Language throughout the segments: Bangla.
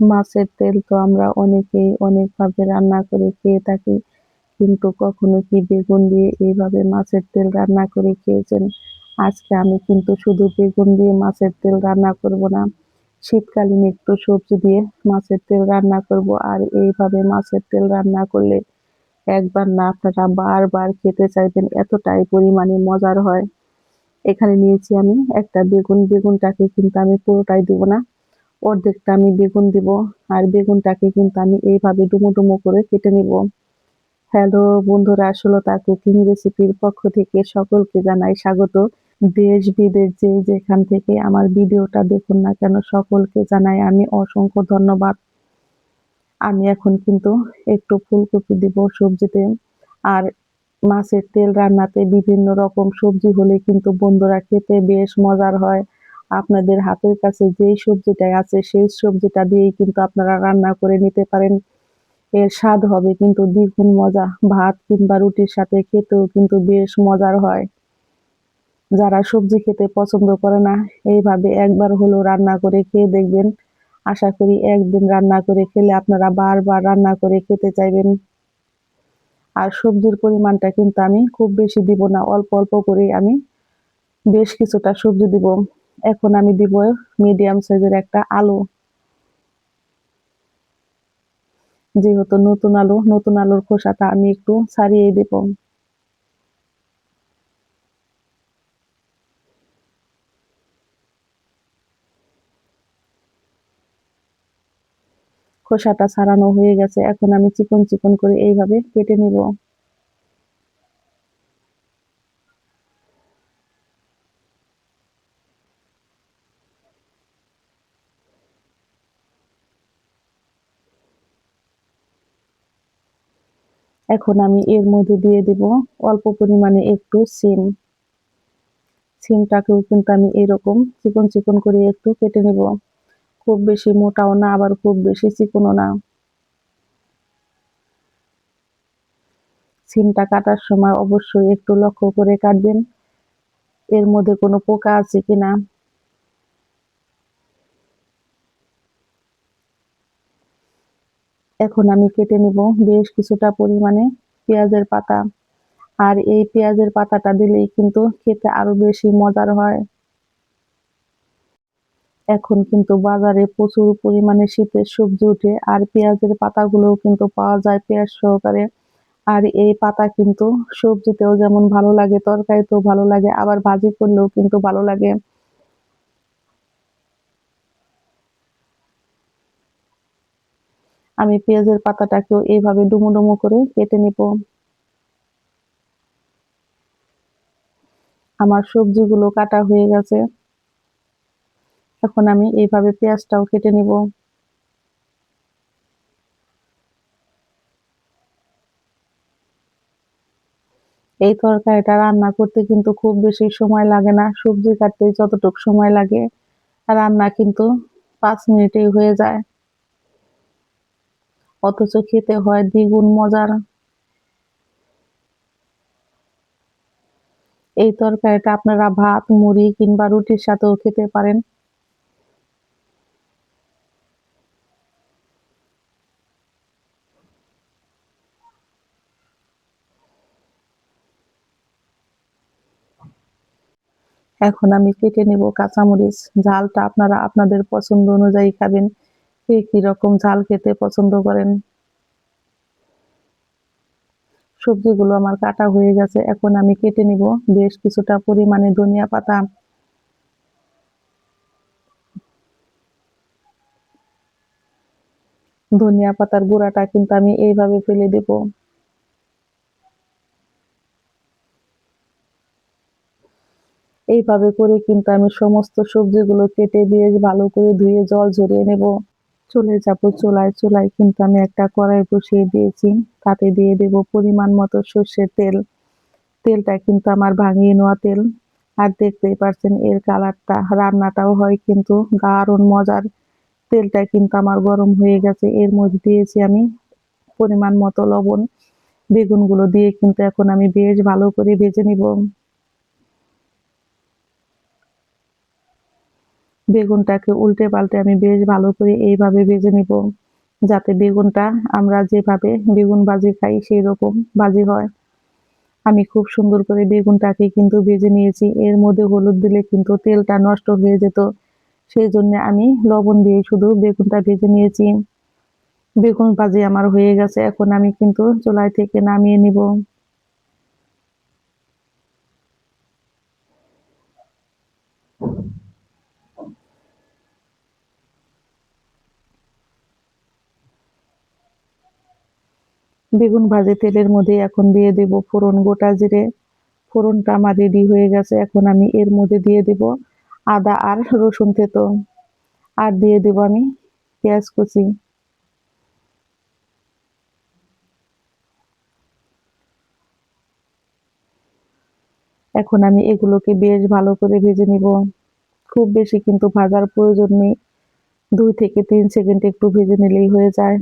মাছের তেল তো আমরা অনেকেই অনেকভাবে রান্না করে খেয়ে থাকি, কিন্তু কখনো কি বেগুন দিয়ে এইভাবে মাছের তেল রান্না করে খেয়েছেন? আজকে আমি কিন্তু শুধু বেগুন দিয়ে মাছের তেল রান্না করব না, শীতকালীন একটু সবজি দিয়ে মাছের তেল রান্না করব আর এইভাবে মাছের তেল রান্না করলে একবার না আপনারা বারবার খেতে চাইবেন, এতটাই পরিমাণে মজার হয়। এখানে নিয়েছি আমি একটা বেগুন, বেগুনটাকে কিন্তু আমি পুরোটাই দেবো না। অর্ধেকটা আমি বেগুন দিব, আর বেগুনটাকে কিন্তু আমি এইভাবে ডুমো ডুমো করে কেটে নিব। হ্যালো বন্ধুরা আসলে আসলতা কুকিং রেসিপির পক্ষ থেকে সকলকে জানাই স্বাগত। দেশ বিদেশ যে যেখান থেকে আমার ভিডিওটা দেখুন না কেন, সকলকে জানাই আমি অসংখ্য ধন্যবাদ। আমি এখন কিন্তু একটু ফুলকপি দিব সবজিতে, আর মাছের তেল রান্নাতে বিভিন্ন রকম সবজি হলে কিন্তু বন্ধুরা খেতে বেশ মজার হয়। আপনাদের হাতের কাছে যেই সবজিটাই আছে, সেই সবজিটা দিয়েই কিন্তু আপনারা রান্না করে নিতে পারেন। এর স্বাদ হবে কিন্তু দ্বিগুণ মজা। ভাত কিংবা রুটির সাথে খেতেও কিন্তু বেশ মজার হয়। যারা সবজি খেতে পছন্দ করে না, এইভাবে একবার হলেও রান্না করে খেয়ে দেখবেন। আশা করি একদিন রান্না করে খেলে আপনারা বারবার রান্না করে খেতে চাইবেন। আর সবজির পরিমাণটা কিন্তু আমি খুব বেশি দিব না, অল্প অল্প করে আমি বেশ কিছুটা সবজি দিব। এখন আমি দিব মিডিয়াম সাইজের একটা আলু। যেহেতু নতুন আলু, নতুন আলুর খোসাটা আমি একটু ছাড়িয়ে দেব। খোসাটা ছাড়ানো হয়ে গেছে, এখন আমি চিকন চিকন করে এইভাবে কেটে নিব। এখন আমি এর মধ্যে দিয়ে দিব অল্প পরিমাণে একটু সিম। সিমটাকেও কিন্তু আমি এরকম চিকন চিকন করে একটু কেটে নেব। খুব বেশি মোটাও না, আবার খুব বেশি চিকনও না। সিমটা কাটার সময় অবশ্যই একটু লক্ষ্য করে কাটবেন। এর মধ্যে কোনো পোকা আছে কিনা? এখন আমি কেটে নিব বেশ কিছুটা পরিমাণে পেঁয়াজের পাতা। আর এই পেঁয়াজের পাতাটা দিলেই কিন্তু খেতে আরও বেশি মজার হয়। এখন কিন্তু বাজারে প্রচুর পরিমাণে শীতের সবজি উঠে আর পেঁয়াজের পাতাগুলোও কিন্তু পাওয়া যায় পেঁয়াজ সহকারে। আর এই পাতা কিন্তু সবজিতেও যেমন ভালো লাগে, তরকারিতেও ভালো লাগে, আবার ভাজি করলেও কিন্তু ভালো লাগে। আমি পেঁয়াজের পাতাটাকেও এইভাবে ডুমো ডুমো করে কেটে নিব। আমার সবজিগুলো কাটা হয়ে গেছে। এখন আমি এইভাবে পেঁয়াজটাও কেটে নিব। এই তরকারিটা রান্না করতে কিন্তু খুব বেশি সময় লাগে না। সবজি কাটতে যতটুকু সময় লাগে। রান্না কিন্তু পাঁচ মিনিটেই হয়ে যায়। অথচ খেতে হয় দ্বিগুণ মজার। এই তরকারিটা আপনারা ভাত, মুড়ি কিংবা রুটির সাথেও খেতে পারেন। এখন আমি কেটে নেব কাঁচামরিচ। ঝালটা আপনারা আপনাদের পছন্দ অনুযায়ী খাবেন। কে কীরকম ঝাল খেতে পছন্দ করেন? সবজিগুলো আমার কাটা হয়ে গেছে, এখন আমি কেটে নিব। বেশ কিছুটা পরিমাণে ধনিয়া পাতা। ধনিয়া পাতার গুঁড়াটা কিন্তু আমি এইভাবে ফেলে দেব। এইভাবে করে কিন্তু আমি সমস্ত সবজিগুলো কেটে বেশ ভালো করে ধুয়ে জল ঝরিয়ে নেব। চলে যাব, চুলায় চুলায় কিন্তু আমি একটা কড়াই বসিয়ে দিয়েছি। তাতে দিয়ে দেব পরিমাণ মতো সর্ষের তেল। তেলটা কিন্তু আমার ভাঙিয়ে নেওয়া তেল। আর দেখতেই পারছেন এর কালারটা, রান্নাটাও হয় কিন্তু দারুণ মজার। তেলটা কিন্তু আমার গরম হয়ে গেছে। এর মধ্যে দিয়েছি আমি পরিমাণ মতো লবণ। বেগুনগুলো দিয়ে কিন্তু এখন আমি বেশ ভালো করে ভেজে নিব। বেগুনটাকে উল্টে পাল্টে আমি বেশ ভালো করে এইভাবে ভেজে নিব, যাতে বেগুনটা আমরা যেভাবে বেগুন ভাজি খাই সেই রকম ভাজি হয়। আমি খুব সুন্দর করে বেগুনটাকে কিন্তু ভেজে নিয়েছি। এর মধ্যে হলুদ দিলে কিন্তু তেলটা নষ্ট হয়ে যেত। সেই জন্য আমি লবণ দিয়ে শুধু বেগুনটা ভেজে নিয়েছি। বেগুন ভাজি আমার হয়ে গেছে। এখন আমি কিন্তু চুলাই থেকে নামিয়ে নিব। বেগুন ভাজে তেলের মধ্যে এখন দিয়ে দেব ফোড়ন গোটা জিরে। ফোড়নটা আমার রেডি হয়ে গেছে, এখন আমি এর মধ্যে দিয়ে দেব আদা আর রসুন থেতো। আর দিয়ে দেব আমি পেঁয়াজ কুচি। এখন আমি এগুলোকে বেশ ভালো করে ভেজে নিব। খুব বেশি কিন্তু ভাজার প্রয়োজন নেই। দুই থেকে তিন সেকেন্ড একটু ভেজে নিলেই হয়ে যায়।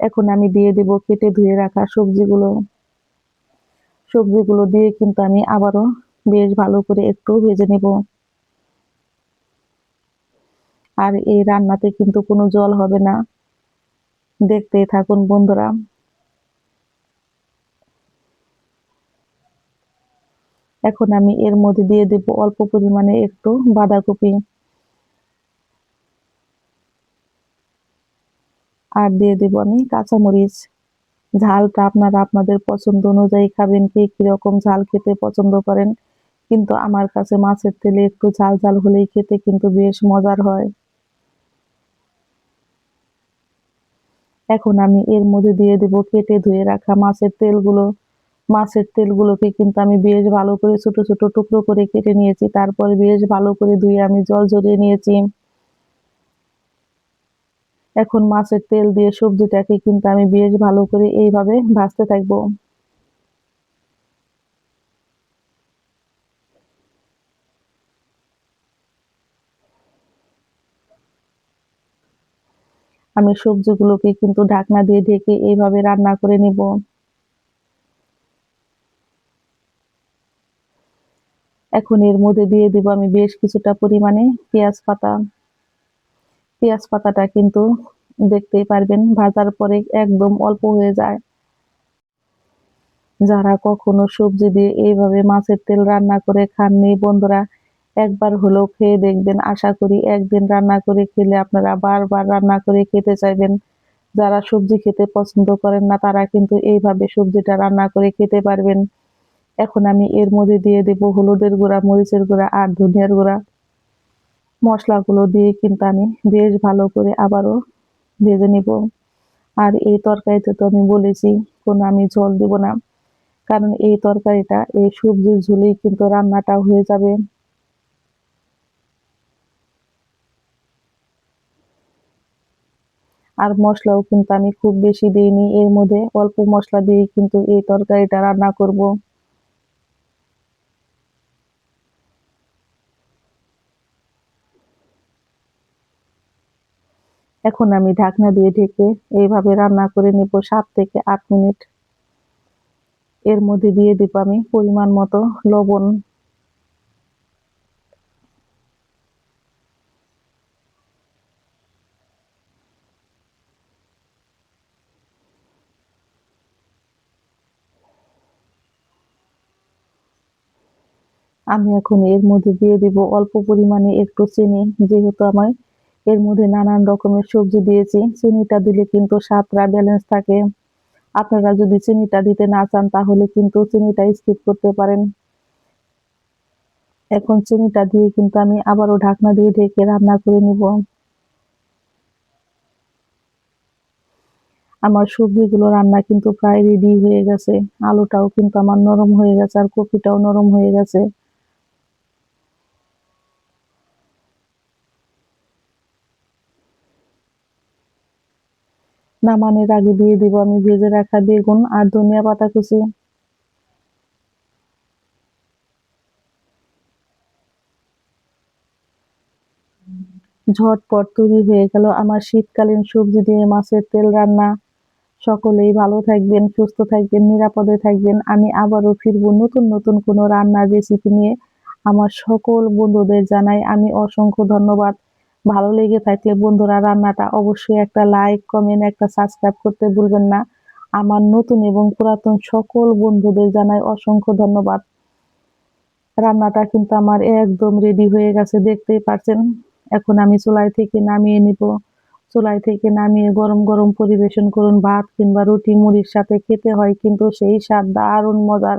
এখন আমি দিয়ে দেব কেটে ধুয়ে রাখা সবজিগুলো। সবজিগুলো দিয়ে কিন্তু আমি আবারও বেশ ভালো করে একটু ভেজে নেব। আর এই রান্নাতে কিন্তু কোনো জল হবে না। দেখতেই থাকুন বন্ধুরা। এখন আমি এর মধ্যে দিয়ে দেব অল্প পরিমাণে একটু বাঁধাকপি। আর দিয়ে দেব আমি কাঁচামরিচ। ঝালটা আপনারা আপনাদের পছন্দ অনুযায়ী খাবেন, কে কীরকম ঝাল খেতে পছন্দ করেন। কিন্তু আমার কাছে মাছের তেলে একটু ঝাল ঝাল হলেই খেতে কিন্তু বেশ মজার হয়। এখন আমি এর মধ্যে দিয়ে দেব কেটে ধুয়ে রাখা মাছের তেলগুলো। মাছের তেলগুলোকে কিন্তু আমি বেশ ভালো করে ছোট ছোট টুকরো করে কেটে নিয়েছি। তারপরে বেশ ভালো করে ধুয়ে আমি জল ঝরিয়ে নিয়েছি। এখন মাছের তেল দিয়ে সবজিটাকে কিন্তু আমি বেশ ভালো করে এইভাবে ভাজতে থাকব। আমি সবজিগুলোকে কিন্তু ঢাকনা দিয়ে ঢেকে এইভাবে রান্না করে নিব। এখন এর মধ্যে দিয়ে দিব আমি বেশ কিছুটা পরিমাণে পেঁয়াজ পাতা। পেঁয়াজ পাতাটা কিন্তু দেখতেই পারবেন, ভাজার পরে একদম অল্প হয়ে যায়। যারা কখনো সবজি দিয়ে এইভাবে মাছের তেল রান্না করে খাননি, বন্ধুরা, একবার হলেও খেয়ে দেখবেন। আশা করি একদিন রান্না করে খেলে আপনারা বারবার রান্না করে খেতে চাইবেন। যারা সবজি খেতে পছন্দ করেন না, তারা কিন্তু এইভাবে সবজিটা রান্না করে খেতে পারবেন। এখন আমি এর মধ্যে দিয়ে দেব হলুদের গুঁড়া, মরিচের গুঁড়া আর ধনিয়ার গুঁড়া। মশলাগুলো দিয়ে কিন্তু আমি বেশ ভালো করে আবারও ভেজে নিব। আর এই তরকারিতে তো আমি বলেছি, কোনো আমি ঝোল দিব না। কারণ এই তরকারিটা, এই সবজির ঝুলেই কিন্তু রান্নাটা হয়ে যাবে। আর মশলাও কিন্তু আমি খুব বেশি দিইনি। এর মধ্যে অল্প মশলা দিয়ে কিন্তু এই তরকারিটা রান্না করব। এখন আমি ঢাকনা দিয়ে ঢেকে এইভাবে রান্না করে নেব সাত থেকে আট মিনিট। এর মধ্যে দিয়ে দিব আমি পরিমাণ মতো লবণ। আমি এখন এর মধ্যে দিয়ে দিব অল্প পরিমাণে একটু চিনি, যেহেতু আমার এর মধ্যে নানান রকমের সবজি দিয়েছি। চিনিটা দিলে কিন্তু স্বাদটা ব্যালেন্স থাকে। আপনারা যদি চিনিটা দিতে না চান, তাহলে কিন্তু চিনিটা স্কিপ করতে পারেন। এখন চিনিটা দিয়ে কিন্তু আমি আবারও ঢাকনা দিয়ে ঢেকে রান্না করে নিব। আমার সবজিগুলো রান্না কিন্তু প্রায় রেডি হয়ে গেছে। আলুটাও কিন্তু আমার নরম হয়ে গেছে আর কপিটাও নরম হয়ে গেছে। নামানোর আগে দিয়ে দিব, আমি ভেজে রাখা বেগুন আর ধনিয়া পাতা কুচি। ঝটপট তৈরি হয়ে গেল আমার শীতকালীন সবজি দিয়ে মাছের তেল রান্না। সকলেই ভালো থাকবেন, সুস্থ থাকবেন, নিরাপদে থাকবেন। আমি আবারও ফিরবো নতুন নতুন কোনো রান্নার রেসিপি নিয়ে। আমার সকল বন্ধুদের জানাই আমি অসংখ্য ধন্যবাদ। ভালো লেগে থাকলে বন্ধুরা রান্নাটা অবশ্যই একটা লাইক কমেন্ট একটা সাবস্ক্রাইব করতে ভুলবেন না। আমার নতুন এবং পুরাতন সকল বন্ধুদের জানাই অসংখ্য ধন্যবাদ। রান্নাটা কিন্তু আমার একদম রেডি হয়ে গেছে, দেখতেই পাচ্ছেন এখন আমি চুলাই থেকে নামিয়ে নিব। চুলাই থেকে নামিয়ে গরম গরম পরিবেশন করুন। ভাত কিংবা রুটি মুড়ির সাথে খেতে হয়, কিন্তু সেই স্বাদ দারুণ মজার।